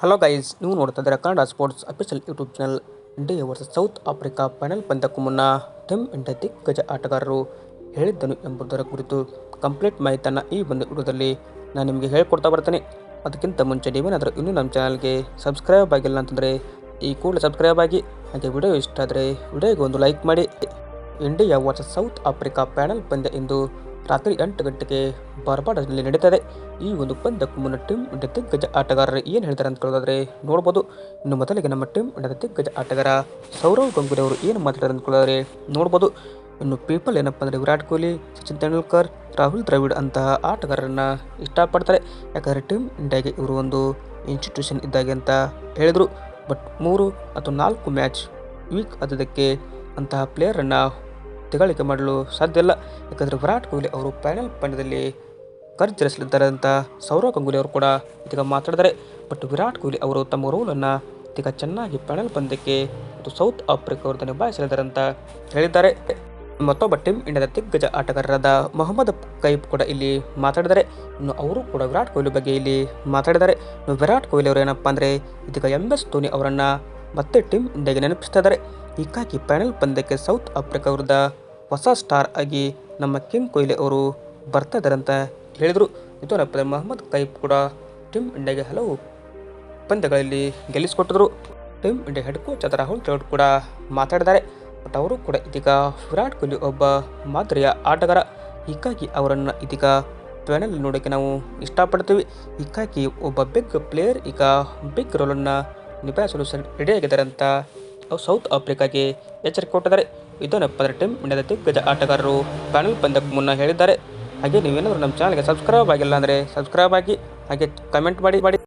Hello guys ನೀವು ನೋಡ್ತಾ ಇದ್ದೀರಾ Kannada sports official YouTube channel India versus South Africa final ಪಂದ್ಯಕ್ಕೂ ಮುನ್ನ ಟಿಮ್ ಇಂಡಿಯಾ ದಿಗ್ಗಜ ಆಟಗಾರರು ಹೇಳಿದ್ದನು ಎಂಬುದರ ಕುರಿತು ಕಂಪ್ಲೀಟ್ ಮಾಹಿತಿಯನ್ನು ಈ ಒಂದು ವಿಡಿಯೋದಲ್ಲಿ ನಾನು ನಿಮಗೆ ಹೇಳ್ಕೊಡ್ತಾ ಬರ್ತೇನೆ. ಅದಕ್ಕಿಂತ ಮುಂಚೆ ನೀವೇನಾದರೂ ಇನ್ನೂ ನಮ್ಮ ಚಾನಲ್ಗೆ ಸಬ್ಸ್ಕ್ರೈಬ್ ಆಗಿಲ್ಲ ಅಂತಂದರೆ ಈ ಕೂಡಲೇ ಸಬ್ಸ್ಕ್ರೈಬ್ ಆಗಿ, ಹಾಗೆ ವಿಡಿಯೋ ಇಷ್ಟ ಆದರೆ ವಿಡಿಯೋಗೆ ಒಂದು ಲೈಕ್ ಮಾಡಿ. India versus South Africa final ಪಂದ್ಯ ಇಂದು ರಾತ್ರಿ ಎಂಟು ಗಂಟೆಗೆ ಬಾರ್ಬಾಡಸ್ನಲ್ಲಿ ನಡೀತದೆ. ಈ ಒಂದು ಪಂದ್ಯಕ್ಕೂ ಮುನ್ನ ಟೀಮ್ ದಿಗ್ಗಜ ಆಟಗಾರರು ಏನು ಹೇಳ್ತಾರೆ ಅಂತ ಕೇಳೋದಾದ್ರೆ ನೋಡ್ಬೋದು. ಇನ್ನು ಮೊದಲಿಗೆ ನಮ್ಮ ಟೀಮ್ ದಿಗ್ಗಜ ಆಟಗಾರ ಸೌರವ್ ಗಂಗೂಲಿ ಅವರು ಏನು ಮಾತಾಡ್ತಾರೆ ಅಂತ ಕೇಳೋದಾದ್ರೆ ನೋಡ್ಬೋದು. ಇನ್ನು ಪೀಪಲ್ ಏನಪ್ಪ ಅಂದರೆ ವಿರಾಟ್ ಕೊಹ್ಲಿ, ಸಚಿನ್ ತೆಂಡೂಲ್ಕರ್, ರಾಹುಲ್ ದ್ರಾವಿಡ್ ಅಂತಹ ಆಟಗಾರರನ್ನು ಇಷ್ಟಪಡ್ತಾರೆ. ಯಾಕಂದರೆ ಟೀಮ್ ಇಂಡಿಯಾಗೆ ಇವರು ಒಂದು ಇನ್ಸ್ಟಿಟ್ಯೂಷನ್ ಇದ್ದಾಗೆ ಅಂತ ಹೇಳಿದರು. ಬಟ್ ಮೂರು ಅಥವಾ ನಾಲ್ಕು ಮ್ಯಾಚ್ ವೀಕ್ ಆದದಕ್ಕೆ ಅಂತಹ ಪ್ಲೇಯರನ್ನು ತೆಗಳಿಕೆ ಮಾಡಲು ಸಾಧ್ಯ ಇಲ್ಲ. ಯಾಕಂದರೆ ವಿರಾಟ್ ಕೊಹ್ಲಿ ಅವರು ಫೈನಲ್ ಪಂದ್ಯದಲ್ಲಿ ಕರ್ಜರಿಸಲಿದ್ದಾರೆ ಅಂತ ಸೌರವ್ ಗಂಗೂಲಿ ಅವರು ಕೂಡ ಇದೀಗ ಮಾತಾಡಿದ್ದಾರೆ. ಬಟ್ ವಿರಾಟ್ ಕೊಹ್ಲಿ ಅವರು ತಮ್ಮ ರೋಲನ್ನು ಇದೀಗ ಚೆನ್ನಾಗಿ ಫೈನಲ್ ಪಂದ್ಯಕ್ಕೆ ಮತ್ತು ಸೌತ್ ಆಫ್ರಿಕಾ ಅವರು ನಿಭಾಯಿಸಲಿದ್ದಾರೆ ಅಂತ ಹೇಳಿದ್ದಾರೆ. ಮತ್ತೊಬ್ಬ ಟೀಮ್ ಇಂಡಿಯಾದ ದಿಗ್ಗಜ ಆಟಗಾರರಾದ ಮೊಹಮ್ಮದ್ ಕೈಬ್ ಕೂಡ ಇಲ್ಲಿ ಮಾತಾಡಿದ್ದಾರೆ. ಇನ್ನು ಅವರು ಕೂಡ ವಿರಾಟ್ ಕೊಹ್ಲಿ ಬಗ್ಗೆ ಇಲ್ಲಿ ಮಾತಾಡಿದ್ದಾರೆ. ವಿರಾಟ್ ಕೊಹ್ಲಿ ಅವರು ಏನಪ್ಪ ಅಂದರೆ ಇದೀಗ ಎಂ ಎಸ್ ಧೋನಿ ಅವರನ್ನು ಮತ್ತೆ ಟೀಮ್ ಇಂಡಿಯಾಗೆ ನೆನಪಿಸ್ತಾ ಇದ್ದಾರೆ. ಹೀಗಾಗಿ ಫೈನಲ್ ಪಂದ್ಯಕ್ಕೆ ಸೌತ್ ಆಫ್ರಿಕಾ ವಿರುದ್ಧ ಹೊಸ ಸ್ಟಾರ್ ಆಗಿ ನಮ್ಮ ಕಿಂಗ್ ಕೊಹ್ಲಿ ಅವರು ಬರ್ತಾ ಅಂತ ಹೇಳಿದರು. ಇದು ಏನಪ್ಪ ಅಂದರೆ ಮೊಹಮ್ಮದ್ ಕೈಫ್ ಕೂಡ ಟೀಮ್ ಇಂಡಿಯಾಗೆ ಹಲವು ಪಂದ್ಯಗಳಲ್ಲಿ ಗೆಲ್ಲಿಸಿಕೊಟ್ಟಿದ್ರು. ಟೀಮ್ ಇಂಡಿಯಾ ಹೆಡ್ ಕೋಚ್ ಆದ ರಾಹುಲ್ ದ್ರಾವಿಡ್ ಕೂಡ ಮಾತಾಡಿದ್ದಾರೆ. ಬಟ್ ಅವರು ಕೂಡ ಇದೀಗ ವಿರಾಟ್ ಕೊಹ್ಲಿ ಒಬ್ಬ ಮಾದರಿಯ ಆಟಗಾರ. ಹೀಗಾಗಿ ಅವರನ್ನು ಇದೀಗ ಫೈನಲ್ ನೋಡೋಕ್ಕೆ ನಾವು ಇಷ್ಟಪಡ್ತೀವಿ. ಹೀಗಾಗಿ ಒಬ್ಬ ಬಿಗ್ ಪ್ಲೇಯರ್ ಈಗ ಬಿಗ್ ರೋಲನ್ನು ನಿಭಾಯಿಸಲು ರೆಡಿಯಾಗಿದ್ದಾರೆ ಅಂತ ಅವ್ರು ಸೌತ್ ಆಫ್ರಿಕಾಗೆ ಎಚ್ಚರಿಕೆ ಕೊಟ್ಟಿದ್ದಾರೆ ಇದನ್ನು ಪದರ ಟೀಮ್ ಇಂಡಿಯಾದ ದಿಗ್ಗಜ ಆಟಗಾರರು ಫೈನಲ್ ಪಂದ್ಯಕ್ಕೆ ಮುನ್ನ ಹೇಳಿದ್ದಾರೆ. ಹಾಗೆ ನೀವೇನಾದರೂ ನಮ್ಮ ಚಾನಲ್ಗೆ ಸಬ್ಸ್ಕ್ರೈಬ್ ಆಗಿಲ್ಲ ಅಂದರೆ ಸಬ್ಸ್ಕ್ರೈಬ್ ಆಗಿ, ಹಾಗೆ ಕಮೆಂಟ್ ಮಾಡಿ ಮಾಡಿ.